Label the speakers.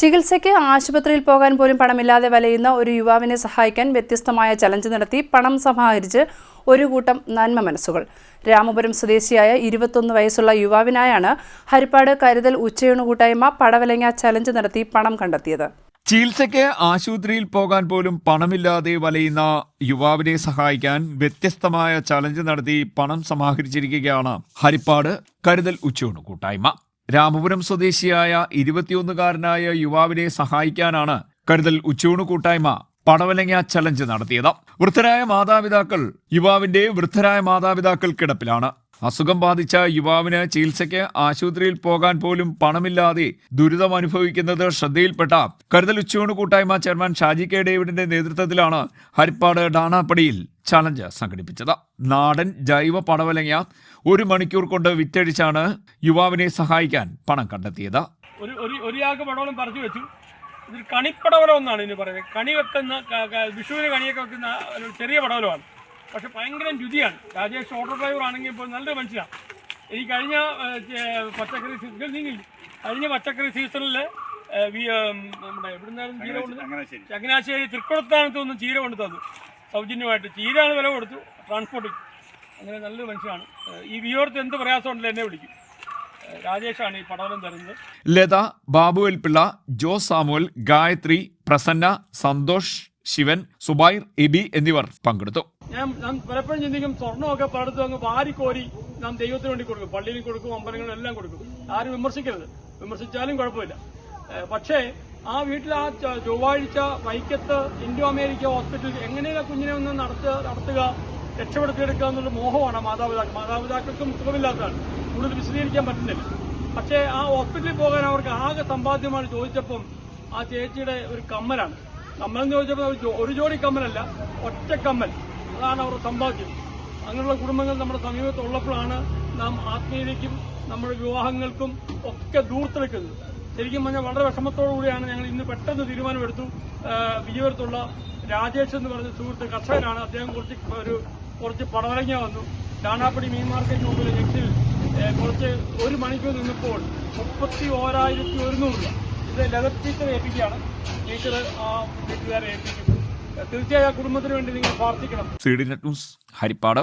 Speaker 1: ചികിത്സയ്ക്ക് ആശുപത്രിയിൽ പോകാൻ പോലും പണമില്ലാതെ വലയുന്ന ഒരു യുവാവിനെ സഹായിക്കാൻ വ്യത്യസ്തമായ ചലഞ്ച് നടത്തി പണം സമാഹരിച്ച് ഒരു കൂട്ടം നന്മ മനസ്സുകൾ. രാമപുരം സ്വദേശിയായ ഇരുപത്തൊന്ന് വയസ്സുള്ള യുവാവിനായാണ് ഹരിപ്പാട് കരുതൽ ഉച്ചയൂണ് കൂട്ടായ്മ പടവലങ്ങ ചലഞ്ച് നടത്തി പണം കണ്ടെത്തിയത്.
Speaker 2: ചികിത്സയ്ക്ക് ആശുപത്രിയിൽ പോകാൻ പോലും പണമില്ലാതെ വലയുന്ന യുവാവിനെ സഹായിക്കാൻ വ്യത്യസ്തമായ ചലഞ്ച് നടത്തി പണം സമാഹരിച്ചിരിക്കുകയാണ് ഹരിപ്പാട് കരുതൽ ഉച്ചയൂണ് കൂട്ടായ്മ. രാമപുരം സ്വദേശിയായ ഇരുപത്തിയൊന്നുകാരനായ യുവാവിനെ സഹായിക്കാനാണ് കരുതൽ ഉച്ചയൂണ് കൂട്ടായ്മ പടവലങ്ങ ചലഞ്ച് നടത്തിയത്. വൃദ്ധരായ മാതാപിതാക്കൾ യുവാവിന്റെ വൃദ്ധരായ മാതാപിതാക്കൾ കിടപ്പിലാണ്. അസുഖം ബാധിച്ച യുവാവിന് ചികിത്സയ്ക്ക് ആശുപത്രിയിൽ പോകാൻ പോലും പണമില്ലാതെ ദുരിതം അനുഭവിക്കുന്നത് ശ്രദ്ധയിൽപ്പെട്ട കരുതൽ ഉച്ചയൂണ് കൂട്ടായ്മ ചെയർമാൻ ഷാജി കെ ഡേവിഡിന്റെ നേതൃത്വത്തിലാണ് ഹരിപ്പാട് ഡാണാപ്പടിയിൽ ചലഞ്ച് സംഘടിപ്പിച്ചത്. നാടൻ ജൈവ പടവലങ്ങ ഒരു മണിക്കൂർ കൊണ്ട് വിറ്റഴിച്ചാണ് യുവാവിനെ സഹായിക്കാൻ പണം കണ്ടെത്തിയത്.
Speaker 3: ഒരു ഒരു വെച്ചു. കണിപ്പടവലം എന്നാണ് ഇനി പറയുന്നത്. കണി വെക്കുന്ന വിഷുവിന് കണിയൊക്കെ വെക്കുന്ന ചെറിയ പടവലമാണ്. പക്ഷെ ഭയങ്കര രുചിയാണ്. രാജേഷ് ഓട്ടോ ഡ്രൈവർ ആണെങ്കിൽ ഇപ്പോൾ നല്ലൊരു മനുഷ്യനാണ് ഈ കഴിഞ്ഞ പച്ചക്കറി സീസൺ നീങ്ങി കഴിഞ്ഞ പച്ചക്കറി സീസണിൽ നമ്മുടെ എവിടുന്നായിരുന്നു ചീര കൊണ്ട് ചങ്ങനാശ്ശേരി. തൃക്കുളത്താനത്ത് നിന്ന് ചീര കൊണ്ട് തന്നു സൗജന്യമായിട്ട് ചീരാണ് വില കൊടുത്തു ട്രാൻസ്പോർട്ടിങ് അങ്ങനെ നല്ലൊരു മനുഷ്യനാണ്. ഈ വിയോർത്ത് എന്ത് പ്രയാസമുണ്ടല്ലോ എന്നെ വിളിക്കും. രാജേഷാണ് ഈ പടവലം തരുന്നത്.
Speaker 2: ലത ബാബു എൽ പിള്ള ജോസ് സാമുവൽ ഗായത്രി പ്രസന്ന സന്തോഷ് ശിവൻ സുബൈർ എബി എന്നിവർ പങ്കെടുത്തു.
Speaker 3: ഞാൻ ഞാൻ പലപ്പോഴും ചിന്തിക്കും സ്വർണമൊക്കെ പലയിടത്തും അങ്ങ് വാരിക്കോരി നാം ദൈവത്തിന് വേണ്ടി കൊടുക്കും. പള്ളിയിൽ കൊടുക്കും അമ്പലങ്ങളിലെല്ലാം കൊടുക്കും. ആരും വിമർശിക്കരുത്. വിമർശിച്ചാലും കുഴപ്പമില്ല. പക്ഷേ ആ വീട്ടിൽ ആ ചൊവ്വാഴ്ച വൈക്കത്ത് ഇൻഡോ അമേരിക്ക ഹോസ്പിറ്റലിൽ എങ്ങനെയാണ് കുഞ്ഞിനെ ഒന്ന് നടത്തുക നടത്തുക രക്ഷപ്പെടുത്തിയെടുക്കുക എന്നുള്ള മോഹമാണ് മാതാപിതാക്കൾ. മാതാപിതാക്കൾക്കും സുഖമില്ലാത്തതാണ്. കൂടുതൽ വിശദീകരിക്കാൻ പറ്റുന്നില്ല. പക്ഷേ ആ ഹോസ്പിറ്റലിൽ പോകാൻ അവർക്ക് ആകെ സമ്പാദ്യമാണ് ചോദിച്ചപ്പം ആ ചേച്ചിയുടെ ഒരു കമ്മലാണ്. കമ്മൽ എന്ന് ചോദിച്ചപ്പോൾ ഒരു ജോഡി കമ്മലല്ല ഒറ്റ കമ്മൽ. അതാണ് അവരുടെ സമ്പാദ്യം അങ്ങനെയുള്ള കുടുംബങ്ങൾ നമ്മുടെ സമീപത്തുള്ളപ്പോഴാണ് നാം ആത്മീയതയ്ക്കും നമ്മുടെ വിവാഹങ്ങൾക്കും ഒക്കെ ദൂർത്തെടുക്കുന്നത് ശരിക്കും പറഞ്ഞാൽ വളരെ വിഷമത്തോടുകൂടിയാണ് ഞങ്ങൾ ഇന്ന് പെട്ടെന്ന് തീരുമാനമെടുത്തു വിജയപുരത്തുള്ള രാജേഷ് എന്ന് പറഞ്ഞ സുഹൃത്ത് കർഷകനാണ് അദ്ദേഹം കുറച്ച് ഒരു കുറച്ച് പടവലങ്ങ വന്നു ചാണാപ്പടി മീൻ മാർക്കറ്റ് മുമ്പിൽ ജംഗ്ഷനിൽ കുറച്ച് ഒരു മണിക്കൂർ നിന്നപ്പോൾ മുപ്പത്തി ഓരായിരത്തി ഒരുന്നൂറ് രൂപ ഇത് ലഗത് ടീച്ചർ ഏൽപ്പിക്കുകയാണ് ടീച്ചർ ആ വീട്ടുകാരെ ഏൽപ്പിക്കും തീർച്ചയായും ആ കുടുംബത്തിന് വേണ്ടി നിങ്ങൾ പ്രാർത്ഥിക്കണം.
Speaker 2: C D net news Haripad.